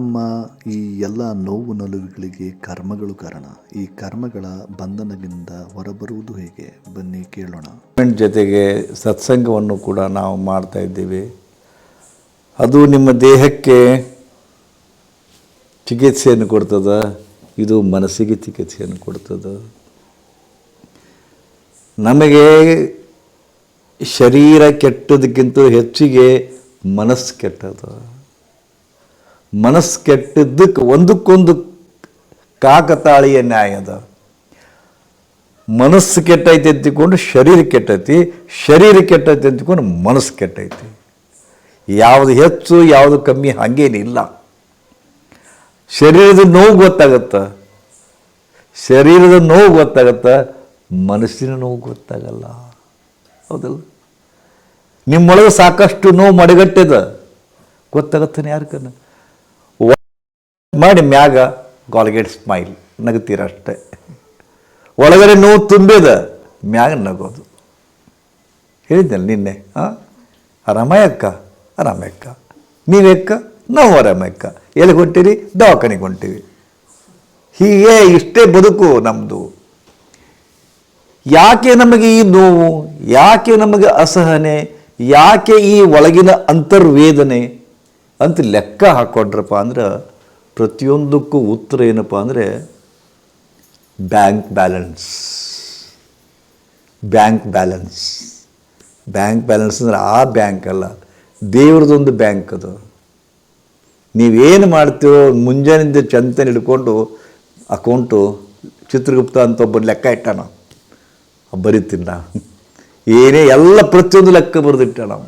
ನಮ್ಮ ಈ ಎಲ್ಲ ನೋವು ನಲುವುಗಳಿಗೆ ಕರ್ಮಗಳು ಕಾರಣ. ಈ ಕರ್ಮಗಳ ಬಂಧನದಿಂದ ಹೊರಬರುವುದು ಹೇಗೆ? ಬನ್ನಿ ಕೇಳೋಣ. ಜೊತೆಗೆ ಸತ್ಸಂಗವನ್ನು ಕೂಡ ನಾವು ಮಾಡ್ತಾ ಇದ್ದೇವೆ. ಅದು ನಿಮ್ಮ ದೇಹಕ್ಕೆ ಚಿಕಿತ್ಸೆಯನ್ನು ಕೊಡ್ತದ? ಇದು ಮನಸ್ಸಿಗೆ ಚಿಕಿತ್ಸೆಯನ್ನು ಕೊಡ್ತದ? ನಮಗೆ ಶರೀರ ಕೆಟ್ಟದಕ್ಕಿಂತ ಹೆಚ್ಚಿಗೆ ಮನಸ್ಸು ಕೆಟ್ಟದ. ಮನಸ್ಸು ಕೆಟ್ಟದ್ದಕ್ಕೆ ಒಂದಕ್ಕೊಂದು ಕಾಕತಾಳೀಯ ಅದ. ಮನಸ್ಸು ಕೆಟ್ಟೈತಿ ಅಂತಿಕೊಂಡು ಶರೀರ ಕೆಟ್ಟೈತಿ ಶರೀರ ಕೆಟ್ಟೈತಿ ಅಂತಿಕೊಂಡು ಮನಸ್ಸು ಕೆಟ್ಟೈತಿ. ಯಾವುದು ಹೆಚ್ಚು, ಯಾವುದು ಕಮ್ಮಿ ಹಾಗೇನಿಲ್ಲ ಶರೀರದ ನೋವು ಗೊತ್ತಾಗತ್ತ. ಶರೀರದ ನೋವು ಗೊತ್ತಾಗತ್ತ, ಮನಸ್ಸಿನ ನೋವು ಗೊತ್ತಾಗಲ್ಲ. ಹೌದಲ್ಲ? ನಿಮ್ಮೊಳಗೆ ಸಾಕಷ್ಟು ನೋವು ಮಡಗಟ್ಟಿದೆ. ಗೊತ್ತಾಗತ್ತಾನೆ ಯಾರ್ಕನ್ನ ಮಾಡಿ ಮ್ಯಾಗ ಗೋಲ್ಗೇಟ್ ಸ್ಮೈಲ್ ನಗ್ತೀರ ಅಷ್ಟೇ. ಒಳಗಡೆ ನೋವು ತುಂಬಿದ ಮ್ಯಾಗ ನಗೋದು. ಹೇಳಿದ್ದಲ್ಲ ನಿನ್ನೆ ಹಾಂ ಅರಾಮಯ್ಯಕ್ಕ ಅರಾಮಯ್ಯಕ್ಕ. ನೀವೆಕ್ಕ? ನಾವು ಅರಾಮಯ್ಯಕ್ಕ. ಎಲ್ಲಿ ಹೊಂಟಿರಿ? ದವಾಖಾನೆಗೆ ಹೊಂಟಿವಿ. ಹೀಗೆ ಇಷ್ಟೇ ಬದುಕು ನಮ್ಮದು ಯಾಕೆ ನಮಗೆ ಈ ನೋವು? ಯಾಕೆ ನಮಗೆ ಅಸಹನೆ? ಯಾಕೆ ಈ ಒಳಗಿನ ಅಂತರ್ವೇದನೆ? ಅಂತ ಲೆಕ್ಕ ಹಾಕೊಂಡ್ರಪ್ಪ ಅಂದ್ರೆ ಪ್ರತಿಯೊಂದಕ್ಕೂ ಉತ್ತರ ಏನಪ್ಪ ಅಂದರೆ bank balance. Bank balance. Bank balance ಅಂದ್ರೆ ಆ ಬ್ಯಾಂಕ್ ಅಲ್ಲ, ದೇವ್ರದೊಂದು ಬ್ಯಾಂಕ್ ಅದು. ನೀವೇನು ಮಾಡ್ತೀವೋ ಮುಂಜಾನೆಯಿಂದ ಚಂತನ ಹಿಡ್ಕೊಂಡು ಅಕೌಂಟು ಚಿತ್ರಗುಪ್ತ ಅಂತ ಒಬ್ಬ ಲೆಕ್ಕ ಇಟ್ಟಾನ. ಬರೀತಿಲ್ಲ. ಏನೇ ಎಲ್ಲ ಪ್ರತಿಯೊಂದು ಲೆಕ್ಕ ಬರೆದಿಟ್ಟ ನಾವು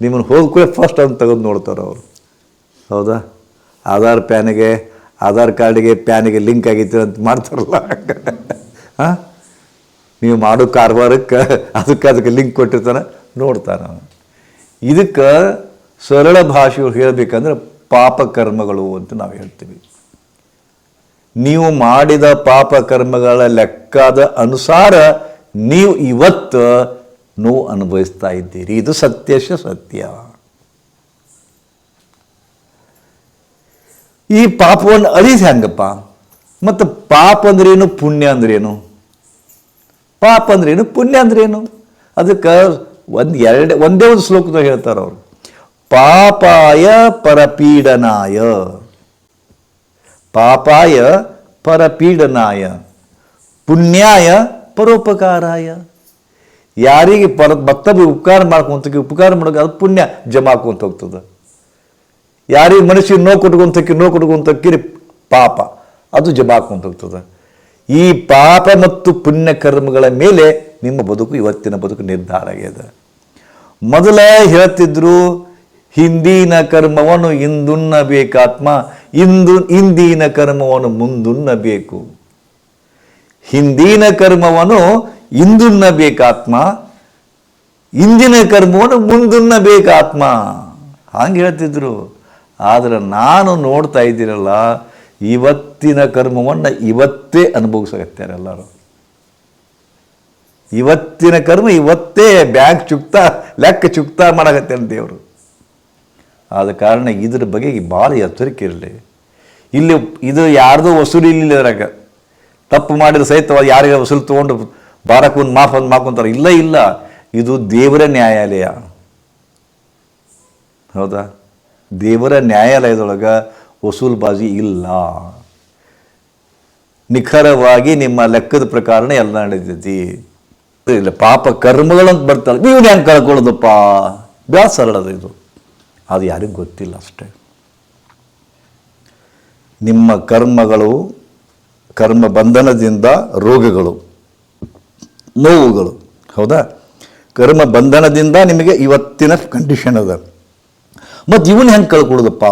ನಿಮ್ಮನ್ನು ಕೂಡ ಫಸ್ಟ್ ಅಂತ ತೆಗೆದು ನೋಡ್ತಾರೆ ಅವರು. ಹೌದಾ? ಆಧಾರ್ ಪ್ಯಾನಿಗೆ, ಆಧಾರ್ ಕಾರ್ಡಿಗೆ ಪ್ಯಾನಿಗೆ ಲಿಂಕ್ ಆಗಿತ್ತು ಅಂತ ಮಾಡ್ತಾರಲ್ಲ. ಹಾಂ? ನೀವು ಮಾಡೋ ಕಾರವಾರಕ್ಕೆ ಅದಕ್ಕೆ ಅದಕ್ಕೆ ಲಿಂಕ್ ಕೊಟ್ಟಿರ್ತಾನೆ, ನೋಡ್ತಾನೆ ಇದಕ್ಕೆ ಸರಳ ಭಾಷೆ ಹೇಳಬೇಕಂದ್ರೆ ಪಾಪ ಕರ್ಮಗಳು ಅಂತ ನಾವು ಹೇಳ್ತೀವಿ. ನೀವು ಮಾಡಿದ ಪಾಪ ಕರ್ಮಗಳ ಲೆಕ್ಕದ ಅನುಸಾರ ನೀವು ಇವತ್ತು ನೋವು ಅನುಭವಿಸ್ತಾ ಇದ್ದೀರಿ. ಇದು ಸತ್ಯಶ ಸತ್ಯ. ಈ ಪಾಪವನ್ನು ಅಳಿಸಿ ಹೆಂಗಪ್ಪ ಮತ್ತು ಪಾಪ ಅಂದ್ರೇನು ಪುಣ್ಯ ಅಂದ್ರೇನು ಪಾಪ ಅಂದ್ರೇನು ಪುಣ್ಯ ಅಂದ್ರೇನು ಅದಕ್ಕೆ ಒಂದು ಎರಡು, ಒಂದೇ ಒಂದು ಶ್ಲೋಕದಾಗ ಹೇಳ್ತಾರೆ ಅವರು. ಪಾಪಾಯ ಪರಪೀಡನಾಯ. ಪಾಪಾಯ ಪರಪೀಡನಾಯ. ಪುಣ್ಯಾಯ ಪರೋಪಕಾರಾಯ. ಯಾರಿಗೆ ಪರ ಮತ್ತೊಬ್ಬ ಉಪಕಾರ ಮಾಡ್ಕೊಂತ ಉಪಕಾರ ಮಾಡೋಕೆ ಅದು ಪುಣ್ಯ ಜಮಾಕೊಂತ ಹೋಗ್ತದೆ. ಯಾರಿಗೆ ಮನಸ್ಸಿಗೆ ನೋವು ಕೊಟ್ಕೊಂತಕ್ಕಿ ನೋವು ಕೊಟ್ಕೊಂತಕ್ಕಿರಿ ಪಾಪ. ಅದು ಜಮಾಕೊಂತ ಹೋಗ್ತದೆ ಈ ಪಾಪ ಮತ್ತು ಪುಣ್ಯ ಕರ್ಮಗಳ ಮೇಲೆ ನಿಮ್ಮ ಬದುಕು ಇವತ್ತಿನ ಬದುಕು ನಿರ್ಧಾರ ಆಗಿದೆ. ಮೊದಲೇ ಹೇಳ್ತಿದ್ರು, ಹಿಂದಿನ ಕರ್ಮವನ್ನು ಇಂದುಣ್ಣಬೇಕಾತ್ಮ ಇಂದು ಇಂದಿನ ಕರ್ಮವನ್ನು ಮುಂದುಣ್ಣಬೇಕು ಹಿಂದಿನ ಕರ್ಮವನ್ನು ಇಂದುಣ್ಣಬೇಕಾತ್ಮ ಇಂದಿನ ಕರ್ಮವನ್ನು ಮುಂದುಣ್ಣಬೇಕಾತ್ಮ ಹಂಗೆ ಹೇಳ್ತಿದ್ರು. ಆದರೆ ನಾನು ನೋಡ್ತಾ ಇದ್ದೀರಲ್ಲ ಇವತ್ತಿನ ಕರ್ಮವನ್ನು ಇವತ್ತೇ ಅನುಭವಿಸಕತ್ತಾರೆ ಎಲ್ಲರೂ. ಇವತ್ತಿನ ಕರ್ಮ ಇವತ್ತೇ ಬ್ಯಾಂಕ್ ಚುಕ್ತಾ, ಲೆಕ್ಕ ಚುಕ್ತಾ ಮಾಡಕತ್ತೇನೆ ದೇವರು. ಆದ ಕಾರಣ ಇದ್ರ ಬಗ್ಗೆ ಭಾಳ ಎಚ್ಚರಿಕೆ ಇರಲಿ. ಇಲ್ಲಿ ಇದು ಯಾರ್ದೋ ವಸೂಲಿ ಇಲ್ಲ ಇದ್ರಾಗ. ತಪ್ಪು ಮಾಡಿದ್ರೆ ಸಹಿತ ಯಾರಿಗೆ ವಸೂಲು ತೊಗೊಂಡು ಬಾರಕ್ಕೊಂದು ಮಾಫ್ ಒಂದು ಮಾಡ್ಕೊಂತಾರೆ. ಇಲ್ಲ ಇಲ್ಲ, ಇದು ದೇವರ ನ್ಯಾಯಾಲಯ. ಹೌದಾ? ದೇವರ ನ್ಯಾಯಾಲಯದೊಳಗೆ ವಸೂಲ್ಬಾಜಿ ಇಲ್ಲ. ನಿಖರವಾಗಿ ನಿಮ್ಮ ಲೆಕ್ಕದ ಪ್ರಕಾರನೇ ಎಲ್ಲ ನಡೀತೈತಿ. ಇಲ್ಲ, ಪಾಪ ಕರ್ಮಗಳಂತ ಬರ್ತಾರೆ ನೀವು ಹೆಂಗೆ ಕಳ್ಕೊಳ್ಳೋದಪ್ಪ? ಭಾಳ ಸರಳದ ಇದು. ಅದು ಯಾರಿಗೂ ಗೊತ್ತಿಲ್ಲ ಅಷ್ಟೇ. ನಿಮ್ಮ ಕರ್ಮಗಳು, ಕರ್ಮ ಬಂಧನದಿಂದ ರೋಗಗಳು, ನೋವುಗಳು, ಹೌದಾ? ಕರ್ಮ ಬಂಧನದಿಂದ ನಿಮಗೆ ಇವತ್ತಿನ ಕಂಡೀಷನ್ ಅದ. ಮತ್ತು ಇವನು ಹೆಂಗೆ ಕಳ್ಕೊಳ್ಳೋದಪ್ಪ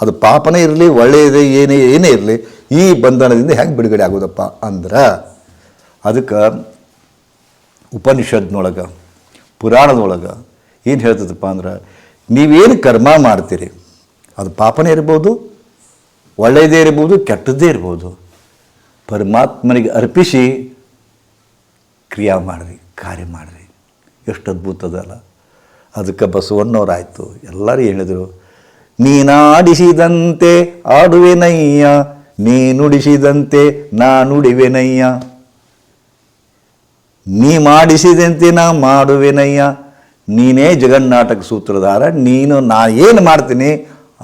ಅದು ಪಾಪನೇ ಇರಲಿ, ಒಳ್ಳೆಯದೇ, ಏನೇ ಏನೇ ಇರಲಿ, ಈ ಬಂಧನದಿಂದ ಹೆಂಗೆ ಬಿಡುಗಡೆ ಆಗೋದಪ್ಪ ಅಂದ್ರೆ ಅದಕ್ಕೆ ಉಪನಿಷತ್ನೊಳಗೆ ಪುರಾಣದೊಳಗೆ ಏನು ಹೇಳ್ತದಪ್ಪ ಅಂದ್ರೆ, ನೀವೇನು ಕರ್ಮ ಮಾಡ್ತೀರಿ, ಅದು ಪಾಪನೇ ಇರ್ಬೋದು, ಒಳ್ಳೆಯದೇ ಇರ್ಬೋದು, ಕೆಟ್ಟದ್ದೇ ಇರ್ಬೋದು, ಪರಮಾತ್ಮನಿಗೆ ಅರ್ಪಿಸಿ ಕ್ರಿಯಾ ಮಾಡಿರಿ, ಕಾರ್ಯ ಮಾಡಿರಿ. ಎಷ್ಟು ಅದ್ಭುತ ಅದಲ್ಲ. ಅದಕ್ಕೆ ಬಸವಣ್ಣವರಾಯಿತು ಎಲ್ಲರೂ ಹೇಳಿದರು, ನೀನಾಡಿಸಿದಂತೆ ಆಡುವೆನಯ್ಯ ನೀ ನುಡಿಸಿದಂತೆ ನಾ ನುಡಿವೆನಯ್ಯ ನೀ ಮಾಡಿಸಿದಂತೆ ನಾ ಮಾಡುವೆನಯ್ಯ. ನೀನೇ ಜಗನ್ನಾಟಕ ಸೂತ್ರಧಾರ, ನೀನು ನಾ ಏನು ಮಾಡ್ತೀನಿ,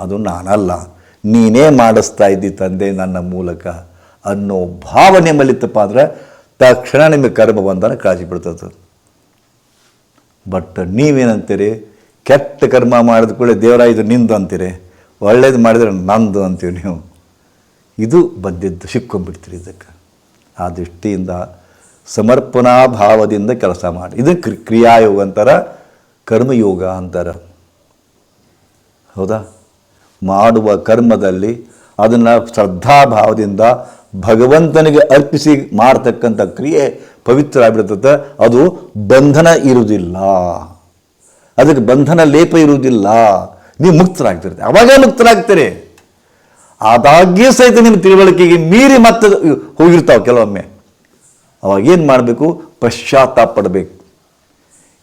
ಅದು ನಾನಲ್ಲ. ನೀನೇ ಮಾಡಿಸ್ತಾ ಇದ್ದಿ ತಂದೆ ನನ್ನ ಮೂಲಕ. ಅನ್ನೋ ಭಾವನೆ ಮಲಿತಪ್ಪ ಅಂದ್ರೆ ತಕ್ಷಣ ನಿಮಗೆ ಕರ್ಮ ಬಂಧನ ಕಾಳಜಿ ಬಿಡ್ತದೆ ಬಟ್ ನೀವೇನಂತೀರಿ? ಕೆಟ್ಟ ಕರ್ಮ ಮಾಡಿದ ಕೂಡಲೇ ದೇವರ ಇದು ನಿಂದು ಅಂತೀರಿ? ಒಳ್ಳೇದು ಮಾಡಿದರೆ ನಂದು ಅಂತೀವಿ ನೀವು? ಇದು ಬಂದಿದ್ದು ಸಿಕ್ಕೊಂಡ್ಬಿಡ್ತೀರಿ ಇದಕ್ಕೆ. ಆ ದೃಷ್ಟಿಯಿಂದ ಸಮರ್ಪಣಾ ಭಾವದಿಂದ ಕೆಲಸ ಮಾಡಿ. ಇದು ಕ್ರಿ, ಕ್ರಿಯಾಯೋಗ ಅಂತಾರ, ಕರ್ಮಯೋಗ ಅಂತಾರ. ಹೌದಾ? ಮಾಡುವ ಕರ್ಮದಲ್ಲಿ ಅದನ್ನು ಶ್ರದ್ಧಾಭಾವದಿಂದ ಭಗವಂತನಿಗೆ ಅರ್ಪಿಸಿ ಮಾಡ್ತಕ್ಕಂಥ ಕ್ರಿಯೆ ಪವಿತ್ರ ಆಗಿಬಿಡ್ತದೆ ಅದು ಬಂಧನ ಇರುವುದಿಲ್ಲ. ಅದಕ್ಕೆ ಬಂಧನ ಲೇಪ ಇರುವುದಿಲ್ಲ. ನೀವು ಮುಕ್ತರಾಗ್ತಿರ್ತೀರಿ. ಅವಾಗೇ ಮುಕ್ತರಾಗ್ತೀರಿ. ಆದಾಗ್ಯೂ ಸಹಿತ ನಿಮ್ಮ ತಿಳುವಳಿಕೆಗೆ ಮೀರಿ ಮತ್ತೆ ಹೋಗಿರ್ತಾವೆ ಕೆಲವೊಮ್ಮೆ. ಅವಾಗ ಏನು ಮಾಡಬೇಕು? ಪಶ್ಚಾತ್ತಾಪ ಪಡಬೇಕು.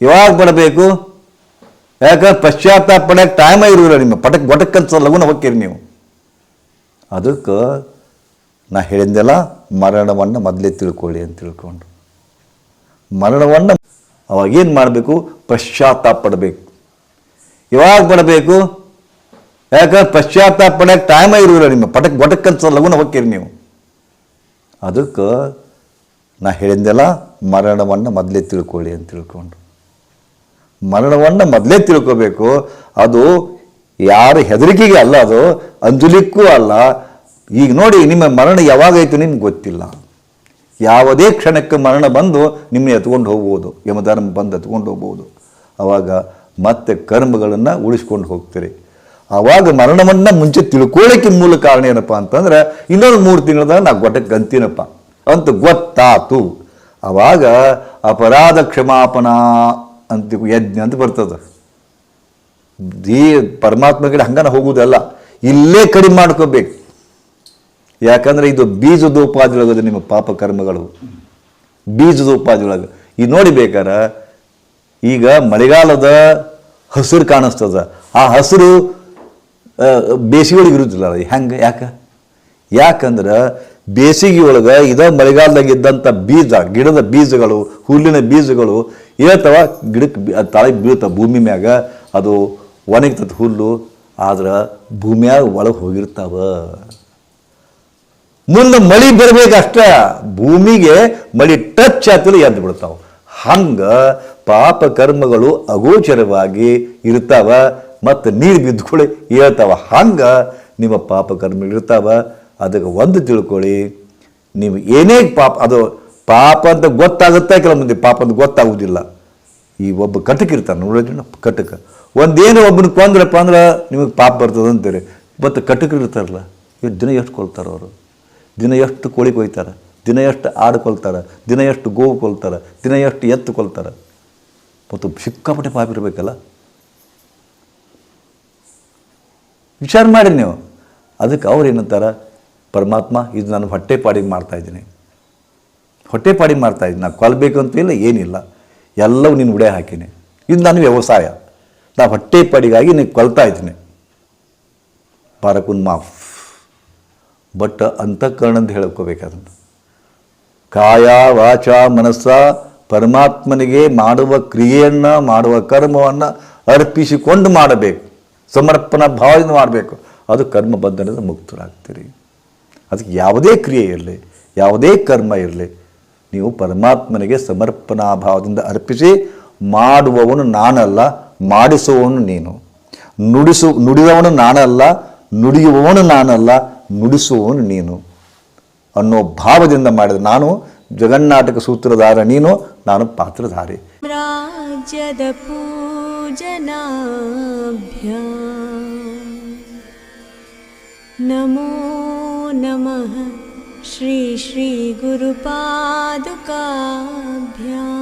ಯಾವಾಗ ಪಡಬೇಕು. ಯಾಕಂದ್ರೆ ಪಶ್ಚಾತ್ತಾಪ ಪಡ್ಯಕ್ಕೆ ಟೈಮೇ ಇರೋದಿಲ್ಲ ನಿಮ್ಮ ಪಟಕ್ ಗೊಟಕ್ಕಂತ ಲಗುನ ಹೋಗ್ತೀರಿ ನೀವು. ಅದಕ್ಕೆ ನಾ ಹೇಳಿದ್ದೆಲ್ಲ ಮರಣವನ್ನು ಮೊದಲೇ ತಿಳ್ಕೊಳ್ಳಿ ಅಂತ ತಿಳ್ಕೊಂಡು. ಮರಣವನ್ನು ಅವಾಗ ಏನು ಮಾಡಬೇಕು? ಪಶ್ಚಾತ್ತಾಪ ಪಡಬೇಕು ಯಾವಾಗ ಪಡಬೇಕು? ಯಾಕಂದ್ರೆ ಪಶ್ಚಾತ್ತಾಪ ಪಡೋಕ್ಕೆ ಟೈಮೇ ಇರೋದಿಲ್ಲ ನಿಮ್ಮ ಪಟಕ್ ಗೊಟಕ್ಕಂತ ಲಗುನ ಹೋಗ್ತೀರಿ ನೀವು. ಅದಕ್ಕೆ ನಾ ಹೇಳಿದ್ದೆಲ್ಲ ಮರಣವನ್ನು ಮೊದಲೇ ತಿಳ್ಕೊಳ್ಳಿ ಅಂತ ತಿಳ್ಕೊಂಡು. ಮರಣವನ್ನು ಮೊದಲೇ ತಿಳ್ಕೋಬೇಕು. ಅದು ಯಾರ ಹೆದರಿಕೆಗೆ ಅಲ್ಲ ಅದು. ಅಂಜಲಿಕ್ಕೂ ಅಲ್ಲ. ಈಗ ನೋಡಿ, ನಿಮ್ಮ ಮರಣ ಯಾವಾಗೈತು ನಿಮ್ಗೆ ಗೊತ್ತಿಲ್ಲ. ಯಾವುದೇ ಕ್ಷಣಕ್ಕೆ ಮರಣ ಬಂದು ನಿಮ್ಮನ್ನ ಎತ್ಕೊಂಡು ಹೋಗ್ಬೋದು ಯಮಧರ್ಮ ಬಂದು ಎತ್ಕೊಂಡು ಹೋಗ್ಬೋದು. ಆವಾಗ ಮತ್ತೆ ಕರ್ಮಗಳನ್ನು ಉಳಿಸ್ಕೊಂಡು ಹೋಗ್ತೀರಿ. ಆವಾಗ ಮರಣವನ್ನು ಮುಂಚೆ ತಿಳ್ಕೊಳ್ಳೋಕ್ಕೆ ಮೂಲ ಕಾರಣ ಏನಪ್ಪ ಅಂತಂದ್ರೆ, ಇನ್ನೊಂದು ಮೂರು ತಿಂಗಳದಾಗ ನಾ ಗೊಟ್ಟಕ್ಕೆ ಗಂತೀನಪ್ಪ. ಅಂತ ಗೊತ್ತಾತು. ಆವಾಗ ಅಪರಾಧ ಕ್ಷಮಾಪನಾ ಅಂತ ಯಜ್ಞ ಅಂತ ಬರ್ತದೆ. ದೇ ಪರಮಾತ್ಮ ಕಡೆ ಹಂಗನ ಹೋಗುವುದಲ್ಲ ಇಲ್ಲೇ ಕಡಿಮೆ ಮಾಡ್ಕೋಬೇಕು. ಯಾಕಂದ್ರೆ ಇದು ಬೀಜದ ಬೀಜದೋಪಾದಿಯೊಳಗದು ನಿಮ್ಮ ಪಾಪ ಕರ್ಮಗಳು. ಬೀಜದೋಪಾದಿಯೊಳಗೆ. ಈ ನೋಡಿ ಬೇಕಾರ, ಈಗ ಮಳೆಗಾಲದ ಹಸಿರು ಕಾಣಿಸ್ತದ. ಆ ಹಸಿರು ಬೇಸಿಗೆಯೊಳಗೆ ಇರುವುದಿಲ್ಲ ಹೆಂಗೆ, ಯಾಕೆ? ಯಾಕಂದ್ರೆ ಬೇಸಿಗೆಯೊಳಗೆ ಇದ ಮಳೆಗಾಲದಾಗ ಇದ್ದಂಥ ಬೀಜ, ಗಿಡದ ಬೀಜಗಳು, ಹುಲ್ಲಿನ ಬೀಜಗಳು ಏಳ್ತವ ಗಿಡಕ್ಕೆ ತಳಗೆ ಬೀಳ್ತಾವ ಭೂಮಿ ಮ್ಯಾಗ, ಅದು ಒಣಗ್ತದೆ ಹುಲ್ಲು, ಆದ್ರೆ ಭೂಮಿಯಾಗ ಒಳಗೆ ಹೋಗಿರ್ತಾವ. ಮುಂದೆ ಮಳಿ ಬರಬೇಕಷ್ಟೇ ಭೂಮಿಗೆ ಮಳಿ ಟಚ್ ಆತಲು ಎದ್ದು ಬಿಡ್ತಾವೆ. ಹಂಗ ಪಾಪ ಕರ್ಮಗಳು ಅಗೋಚರವಾಗಿ ಇರ್ತಾವ ಮತ್ತು ನೀರು ಬಿದ್ದುಕೊಳ್ಳಿ ಹೇಳ್ತಾವ. ಹಂಗ ನಿಮ್ಮ ಪಾಪ ಕರ್ಮಗಳು ಇರ್ತಾವ. ಅದಕ್ಕೆ ಒಂದು ತಿಳ್ಕೊಳ್ಳಿ, ನೀವು ಏನೇ ಪಾಪ, ಅದು ಪಾಪ ಅಂತ ಗೊತ್ತಾಗುತ್ತೆ ಕೆಲವು ಮಂದಿ ಪಾಪ ಅಂತ ಗೊತ್ತಾಗುವುದಿಲ್ಲ. ಈ ಒಬ್ಬ ಕಟಕ ಇರ್ತಾನೆ ನೋಡಿದ್ರೆ ಕಟಕ. ಒಂದೇನು ಒಬ್ಬನ ಕೊಂದ್ರಪ್ಪ ಅಂದ್ರೆ ನಿಮಗೆ ಪಾಪ ಬರ್ತದೆ ಅಂತೀರಿ ಮತ್ತು ಕಟಕರು ಇರ್ತಾರಲ್ಲ ಇವತ್ತು ದಿನ ಎಷ್ಟು ಕೊಲ್ತಾರೆ ಅವರು? ದಿನ ಎಷ್ಟು ಕೋಳಿ ಕೊಯ್ತಾರೆ ದಿನ ಎಷ್ಟು ಆಡು ಕೊಲ್ತಾರೆ ದಿನ ಎಷ್ಟು ಗೋವು ಕೊಲ್ತಾರೆ ದಿನ ಎಷ್ಟು ಎತ್ತು ಕೊಲ್ತಾರೆ. ಮತ್ತು ಸಿಕ್ಕಾಪಟ್ಟೆ ಪಾಪ ಇರಬೇಕಲ್ಲ? ವಿಚಾರ ಮಾಡಿ ನೀವು. ಅದಕ್ಕೆ ಅವ್ರು ಏನಂತಾರೆ ಪರಮಾತ್ಮ, ಇದು ನಾನು ಹೊಟ್ಟೆ ಪಾಡಿಗೆ ಮಾಡ್ತಾ ಇದ್ದೀನಿ. ಹೊಟ್ಟೆ ಪಾಡಿಗೆ ಮಾಡ್ತಾ ಇದ್ದೀನಿ. ನಾನು ಕೊಲ್ಬೇಕು ಅಂತ ಇಲ್ಲ, ಏನಿಲ್ಲ. ಎಲ್ಲವೂ ನೀನು ಉಡೆ ಹಾಕಿನಿ. ಇದು ನನ್ನ ವ್ಯವಸಾಯ. ನಾ ಹೊಟ್ಟೆ ಪಾಡಿಗಾಗಿ ನೀನು ಕೊಲ್ತಾ ಇದ್ದೀನಿ. ಪಾರಕುನ್ ಮಾಫ್ ಬಟ್ ಅಂತಃಕರಣ ಅಂತ ಹೇಳ್ಕೋಬೇಕಾದ ಕಾಯ ವಾಚ ಮನಸ್ಸ ಪರಮಾತ್ಮನಿಗೆ ಮಾಡುವ ಕ್ರಿಯೆಯನ್ನು, ಮಾಡುವ ಕರ್ಮವನ್ನು ಅರ್ಪಿಸಿಕೊಂಡು ಮಾಡಬೇಕು. ಸಮರ್ಪಣಾ ಭಾವದಿಂದ ಮಾಡಬೇಕು. ಅದು ಕರ್ಮ ಬಂಧನದ ಮುಕ್ತರಾಗ್ತೀರಿ. ಅದಕ್ಕೆ ಯಾವುದೇ ಕ್ರಿಯೆ ಇರಲಿ, ಯಾವುದೇ ಕರ್ಮ ಇರಲಿ, ನೀವು ಪರಮಾತ್ಮನಿಗೆ ಸಮರ್ಪಣಾ ಭಾವದಿಂದ ಅರ್ಪಿಸಿ ಮಾಡುವವನು ನಾನಲ್ಲ, ಮಾಡಿಸುವವನು ನೀನು. ನುಡಿಸು, ನುಡಿದವನು ನಾನಲ್ಲ, ನುಡಿಯುವವನು ನಾನಲ್ಲ ನುಡಿಸುವವನು ನೀನು ಅನ್ನೋ ಭಾವದಿಂದ ಮಾಡಿದ ನಾನು ಜಗನ್ನಾಟಕ ಸೂತ್ರಧಾರ ನೀನು ನಾನು ಪಾತ್ರಧಾರಿ राज्यद पूजनाभ्यां नमो नमः श्री श्रीगुरुपादुकाभ्याम्